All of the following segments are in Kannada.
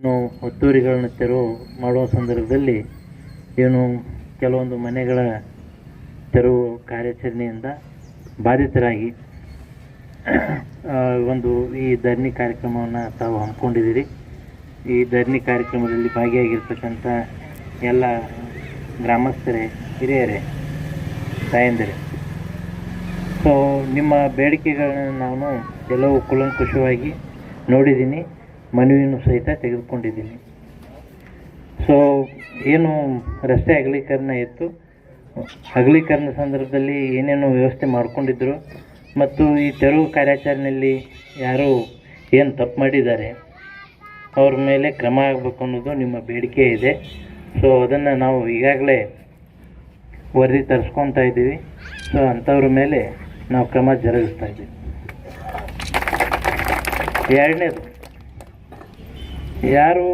ಒತ್ತುವರಿಗಳನ್ನ ತೆರವು ಮಾಡುವ ಸಂದರ್ಭದಲ್ಲಿ ಏನು ಕೆಲವೊಂದು ಮನೆಗಳ ತೆರವು ಕಾರ್ಯಾಚರಣೆಯಿಂದ ಬಾಧಿತರಾಗಿ ಒಂದು ಈ ಧರಣಿ ಕಾರ್ಯಕ್ರಮವನ್ನು ತಾವು ಹಮ್ಮಿಕೊಂಡಿದ್ದೀರಿ. ಈ ಧರಣಿ ಕಾರ್ಯಕ್ರಮದಲ್ಲಿ ಭಾಗಿಯಾಗಿರ್ತಕ್ಕಂಥ ಎಲ್ಲ ಗ್ರಾಮಸ್ಥರೇ, ಹಿರಿಯರೇ, ತಾಯಂದಿರೇ, ಸೊ, ನಿಮ್ಮ ಬೇಡಿಕೆಗಳನ್ನು ನಾನು ಎಲ್ಲವೂ ಕುಲಂಕುಷವಾಗಿ ನೋಡಿದ್ದೀನಿ. ಮನವಿಯನ್ನು ಸಹಿತ ತೆಗೆದುಕೊಂಡಿದ್ದೀನಿ. ಸೊ ಏನು ರಸ್ತೆ ಅಗಲೀಕರಣ ಇತ್ತು. ಅಗಲೀಕರಣ ಸಂದರ್ಭದಲ್ಲಿ ಏನೇನು ವ್ಯವಸ್ಥೆ ಮಾಡ್ಕೊಂಡಿದ್ರು. ಮತ್ತು ಈ ತೆರವು ಕಾರ್ಯಾಚರಣೆಯಲ್ಲಿ ಯಾರು ಏನು ತಪ್ಪು ಮಾಡಿದ್ದಾರೆ, ಅವ್ರ ಮೇಲೆ ಕ್ರಮ ಆಗಬೇಕು ಅನ್ನೋದು ನಿಮ್ಮ ಬೇಡಿಕೆ ಇದೆ. ಸೊ ಅದನ್ನು ನಾವು ಈಗಾಗಲೇ ವರದಿ ತರಿಸ್ಕೊತಾ ಇದ್ದೀವಿ. ಸೊ ಅಂಥವ್ರ ಮೇಲೆ ನಾವು ಕ್ರಮ ಜರುಗಿಸ್ತಾ ಇದ್ದೀವಿ. ಎರಡನೇದು ಯಾರು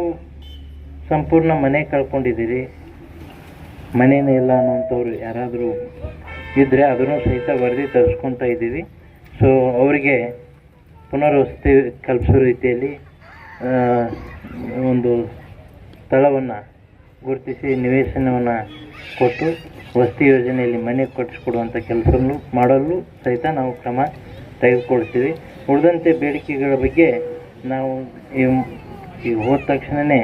ಸಂಪೂರ್ಣ ಮನೆ ಕಳ್ಕೊಂಡಿದ್ದೀರಿ? ಮನೇನೇ ಇಲ್ಲ ಅನ್ನೋಂಥವ್ರು ಯಾರಾದರೂ ಇದ್ದರೆ ಅದನ್ನು ಸಹಿತ ವರದಿ ತರಿಸ್ಕೊತಾ ಇದ್ದೀವಿ. ಸೊ ಅವರಿಗೆ ಪುನರ್ವಸತಿ ಕಲ್ಪಿಸೋ ರೀತಿಯಲ್ಲಿ ಒಂದು ಸ್ಥಳವನ್ನು ಗುರುತಿಸಿ ನಿವೇಶನವನ್ನು ಕೊಟ್ಟು ವಸತಿ ಯೋಜನೆಯಲ್ಲಿ ಮನೆ ಕಟ್ಟಿಸ್ಕೊಡುವಂಥ ಕೆಲಸವನ್ನು ಮಾಡಲು ಸಹಿತ ನಾವು ಕ್ರಮ ತೆಗೆದುಕೊಳ್ತೀವಿ. ಉಳಿದಂತೆ ಬೇಡಿಕೆಗಳ ಬಗ್ಗೆ ನಾವು ಈ ಹೋದ ತಕ್ಷಣವೇ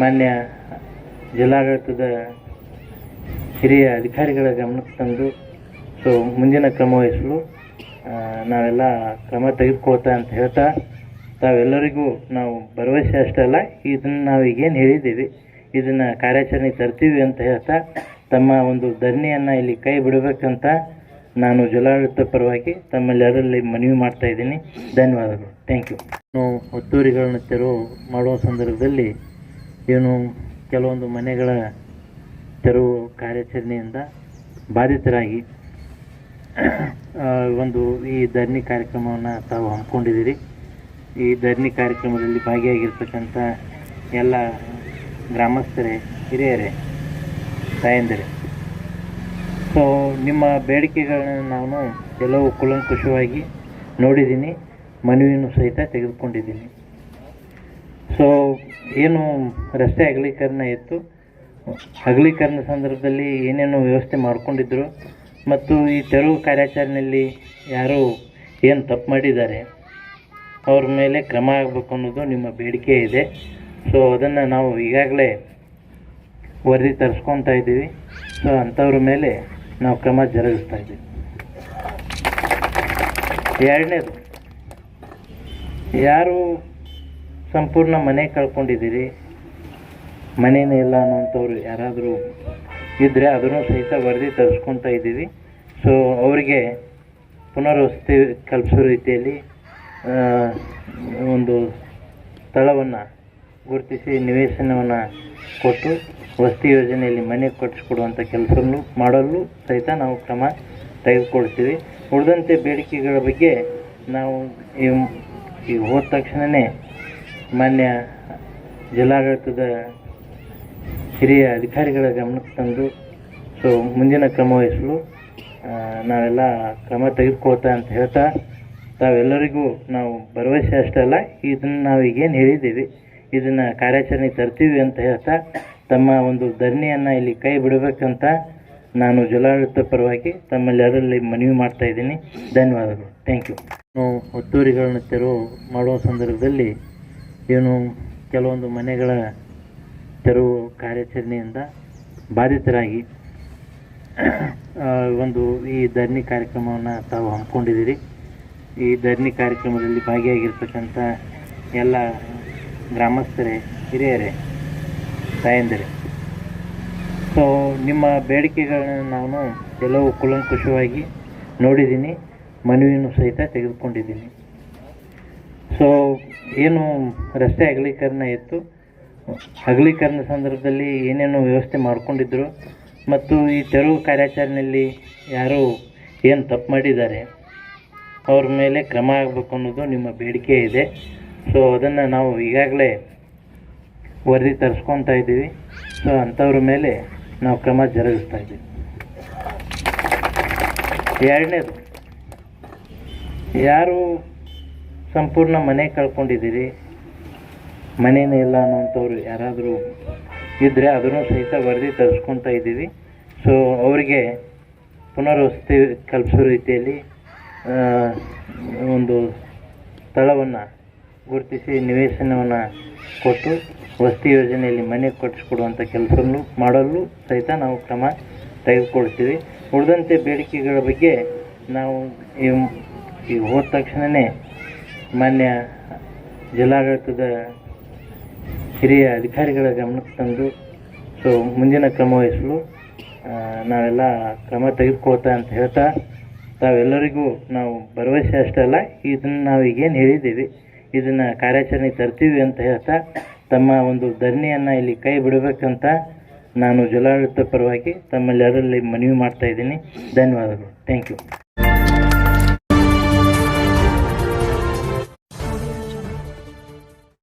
ಮಾನ್ಯ ಜಿಲ್ಲಾಡಳಿತದ ಹಿರಿಯ ಅಧಿಕಾರಿಗಳ ಗಮನಕ್ಕೆ ತಂದು, ಸೊ ಮುಂದಿನ ಕ್ರಮ ವಹಿಸಲು ನಾವೆಲ್ಲ ಕ್ರಮ ತೆಗೆದುಕೊಳ್ತಾ ಅಂತ ಹೇಳ್ತಾ, ತಾವೆಲ್ಲರಿಗೂ ನಾವು ಭರವಸೆ ಅಷ್ಟೇ ಅಲ್ಲ, ಇದನ್ನು ನಾವು ಈಗೇನು ಹೇಳಿದ್ದೀವಿ. ಇದನ್ನು ಕಾರ್ಯಾಚರಣೆ ತರ್ತೀವಿ ಅಂತ ಹೇಳ್ತಾ, ತಮ್ಮ ಒಂದು ಧರಣಿಯನ್ನು ಇಲ್ಲಿ ಕೈ ಬಿಡಬೇಕಂತ ನಾನು ಜಿಲ್ಲಾಡಳಿತ ಪರವಾಗಿ ತಮ್ಮಲ್ಲಿ ಅದರಲ್ಲಿ ಮನವಿ ಮಾಡ್ತಾ ಇದ್ದೀನಿ. ಧನ್ಯವಾದಗಳು. ಥ್ಯಾಂಕ್ ಯು ನಾವು ಒತ್ತುವರಿಗಳನ್ನ ತೆರವು ಮಾಡುವ ಸಂದರ್ಭದಲ್ಲಿ ಏನು ಕೆಲವೊಂದು ಮನೆಗಳ ತೆರವು ಕಾರ್ಯಾಚರಣೆಯಿಂದ ಬಾಧಿತರಾಗಿ ಒಂದು ಈ ಧರಣಿ ಕಾರ್ಯಕ್ರಮವನ್ನು ತಾವು ಹಮ್ಮಿಕೊಂಡಿದ್ದೀರಿ. ಈ ಧರಣಿ ಕಾರ್ಯಕ್ರಮದಲ್ಲಿ ಭಾಗಿಯಾಗಿರ್ತಕ್ಕಂಥ ಎಲ್ಲ ಗ್ರಾಮಸ್ಥರೇ, ಹಿರಿಯರೇ, ತಾಯಂದಿರೇ, ಸೊ, ನಿಮ್ಮ ಬೇಡಿಕೆಗಳನ್ನು ನಾನು ಎಲ್ಲವೂ ಕುಲಂಕುಷವಾಗಿ ನೋಡಿದ್ದೀನಿ. ಮನವಿಯನ್ನು ಸಹಿತ ತೆಗೆದುಕೊಂಡಿದ್ದೀನಿ. ಸೊ ಏನು ರಸ್ತೆ ಅಗಲೀಕರಣ ಇತ್ತು. ಅಗಲೀಕರಣ ಸಂದರ್ಭದಲ್ಲಿ ಏನೇನು ವ್ಯವಸ್ಥೆ ಮಾಡ್ಕೊಂಡಿದ್ರು. ಮತ್ತು ಈ ತೆರವು ಕಾರ್ಯಾಚರಣೆಯಲ್ಲಿ ಯಾರು ಏನು ತಪ್ಪು ಮಾಡಿದ್ದಾರೆ, ಅವ್ರ ಮೇಲೆ ಕ್ರಮ ಆಗಬೇಕು ಅನ್ನೋದು ನಿಮ್ಮ ಬೇಡಿಕೆ ಇದೆ. ಸೊ ಅದನ್ನು ನಾವು ಈಗಾಗಲೇ ವರದಿ ತರಿಸ್ಕೊತಾ ಇದ್ದೀವಿ. ಸೊ ಅಂಥವ್ರ ಮೇಲೆ ನಾವು ಕ್ರಮ ಜರುಗಿಸ್ತಾ ಇದ್ದೀವಿ. ಎರಡನೇದು ಯಾರು ಸಂಪೂರ್ಣ ಮನೆ ಕಳ್ಕೊಂಡಿದ್ದೀರಿ? ಮನೇನೇ ಇಲ್ಲ ಅನ್ನೋಂಥವ್ರು ಯಾರಾದರೂ ಇದ್ದರೆ ಅದನ್ನು ಸಹಿತ ವರದಿ ತರಿಸ್ಕೊತಾ ಇದ್ದೀವಿ. ಸೊ ಅವರಿಗೆ ಪುನರ್ವಸತಿ ಕಲ್ಪಿಸೋ ರೀತಿಯಲ್ಲಿ ಒಂದು ಸ್ಥಳವನ್ನು ಗುರುತಿಸಿ ನಿವೇಶನವನ್ನು ಕೊಟ್ಟು ವಸತಿ ಯೋಜನೆಯಲ್ಲಿ ಮನೆ ಕಟ್ಟಿಸ್ಕೊಡುವಂಥ ಕೆಲಸವನ್ನು ಮಾಡಲು ಸಹಿತ ನಾವು ಕ್ರಮ ತೆಗೆದುಕೊಳ್ತೀವಿ. ಉಳಿದಂತೆ ಬೇಡಿಕೆಗಳ ಬಗ್ಗೆ ನಾವು ಈ ಹೋದ ತಕ್ಷಣವೇ ಮಾನ್ಯ ಜಿಲ್ಲಾಡಳಿತದ ಹಿರಿಯ ಅಧಿಕಾರಿಗಳ ಗಮನಕ್ಕೆ ತಂದು, ಸೊ ಮುಂದಿನ ಕ್ರಮ ವಹಿಸಲು ನಾವೆಲ್ಲ ಕ್ರಮ ತೆಗೆದುಕೊಳ್ತಾ ಅಂತ ಹೇಳ್ತಾ, ತಾವೆಲ್ಲರಿಗೂ ನಾವು ಭರವಸೆ ಅಷ್ಟೇ ಅಲ್ಲ, ಇದನ್ನು ನಾವು ಈಗೇನು ಹೇಳಿದ್ದೀವಿ. ಇದನ್ನು ಕಾರ್ಯಾಚರಣೆ ತರ್ತೀವಿ ಅಂತ ಹೇಳ್ತಾ, ತಮ್ಮ ಒಂದು ಧರಣಿಯನ್ನು ಇಲ್ಲಿ ಕೈ ಬಿಡಬೇಕಂತ ನಾನು ಜಿಲ್ಲಾಡಳಿತ ಪರವಾಗಿ ತಮ್ಮಲ್ಲಿ ಅದರಲ್ಲಿ ಮನವಿ ಮಾಡ್ತಾ ಇದ್ದೀನಿ. ಧನ್ಯವಾದಗಳು. ಥ್ಯಾಂಕ್ ಯು ನಾವು ಒತ್ತುವರಿಗಳನ್ನ ತೆರವು ಮಾಡುವ ಸಂದರ್ಭದಲ್ಲಿ ಏನು ಕೆಲವೊಂದು ಮನೆಗಳ ತೆರವು ಕಾರ್ಯಾಚರಣೆಯಿಂದ ಬಾಧಿತರಾಗಿ ಒಂದು ಈ ಧರಣಿ ಕಾರ್ಯಕ್ರಮವನ್ನು ತಾವು ಹಮ್ಮಿಕೊಂಡಿದ್ದೀರಿ. ಈ ಧರಣಿ ಕಾರ್ಯಕ್ರಮದಲ್ಲಿ ಭಾಗಿಯಾಗಿರ್ತಕ್ಕಂಥ ಎಲ್ಲ ಗ್ರಾಮಸ್ಥರೇ, ಹಿರಿಯರೇ, ತಾಯಂದಿರೇ, ಸೊ, ನಿಮ್ಮ ಬೇಡಿಕೆಗಳನ್ನು ನಾನು ಎಲ್ಲವೂ ಕುಲಂಕುಷವಾಗಿ ನೋಡಿದ್ದೀನಿ. ಮನವಿಯನ್ನು ಸಹಿತ ತೆಗೆದುಕೊಂಡಿದ್ದೀನಿ. ಸೊ ಏನು ರಸ್ತೆ ಅಗಲೀಕರಣ ಇತ್ತು. ಅಗಲೀಕರಣ ಸಂದರ್ಭದಲ್ಲಿ ಏನೇನು ವ್ಯವಸ್ಥೆ ಮಾಡ್ಕೊಂಡಿದ್ರು. ಮತ್ತು ಈ ತೆರವು ಕಾರ್ಯಾಚರಣೆಯಲ್ಲಿ ಯಾರು ಏನು ತಪ್ಪು ಮಾಡಿದ್ದಾರೆ, ಅವ್ರ ಮೇಲೆ ಕ್ರಮ ಆಗಬೇಕು ಅನ್ನೋದು ನಿಮ್ಮ ಬೇಡಿಕೆ ಇದೆ. ಸೊ ಅದನ್ನು ನಾವು ಈಗಾಗಲೇ ವರದಿ ತರಿಸ್ಕೊತಾ ಇದ್ದೀವಿ. ಸೊ ಅಂಥವ್ರ ಮೇಲೆ ನಾವು ಕ್ರಮ ಜರುಗಿಸ್ತಾ ಇದ್ದೀವಿ. ಎರಡನೇದು ಯಾರು ಸಂಪೂರ್ಣ ಮನೆ ಕಳ್ಕೊಂಡಿದ್ದೀರಿ? ಮನೇನೇ ಇಲ್ಲ ಅನ್ನೋಂಥವ್ರು ಯಾರಾದರೂ ಇದ್ದರೆ ಅದನ್ನು ಸಹಿತ ವರದಿ ತರಿಸ್ಕೊತಾ ಇದ್ದೀವಿ. ಸೊ ಅವರಿಗೆ ಪುನರ್ವಸತಿ ಕಲ್ಪಿಸೋ ರೀತಿಯಲ್ಲಿ ಒಂದು ಸ್ಥಳವನ್ನು ಗುರುತಿಸಿ ನಿವೇಶನವನ್ನು ಕೊಟ್ಟು ವಸತಿ ಯೋಜನೆಯಲ್ಲಿ ಮನೆ ಕಟ್ಟಿಸ್ಕೊಡುವಂಥ ಕೆಲಸವನ್ನು ಮಾಡಲು ಸಹಿತ ನಾವು ಕ್ರಮ ತೆಗೆದುಕೊಳ್ತೀವಿ. ಉಳಿದಂತೆ ಬೇಡಿಕೆಗಳ ಬಗ್ಗೆ ನಾವು ಈ ಈ ಹೋದ ತಕ್ಷಣವೇ ಮಾನ್ಯ ಜಿಲ್ಲಾಡಳಿತದ ಹಿರಿಯ ಅಧಿಕಾರಿಗಳ ಗಮನಕ್ಕೆ ತಂದು, ಸೊ ಮುಂದಿನ ಕ್ರಮ ವಹಿಸಲು ನಾವೆಲ್ಲ ಕ್ರಮ ತೆಗೆದುಕೊಳ್ತಾ ಅಂತ ಹೇಳ್ತಾ, ತಾವೆಲ್ಲರಿಗೂ ನಾವು ಭರವಸೆ ಅಷ್ಟೇ ಅಲ್ಲ, ಇದನ್ನು ನಾವು ಈಗೇನು ಹೇಳಿದ್ದೀವಿ. ಇದನ್ನು ಕಾರ್ಯಾಚರಣೆ ತರ್ತೀವಿ ಅಂತ ಹೇಳ್ತಾ, ತಮ್ಮ ಒಂದು ಧರಣಿಯನ್ನು ಇಲ್ಲಿ ಕೈ ಬಿಡಬೇಕಂತ ನಾನು ಜಿಲ್ಲಾಡಳಿತ ಪರವಾಗಿ ತಮ್ಮಲ್ಲಿ ಅದರಲ್ಲಿ ಮನವಿ ಮಾಡ್ತಾ ಇದ್ದೀನಿ. ಧನ್ಯವಾದಗಳು. Thank you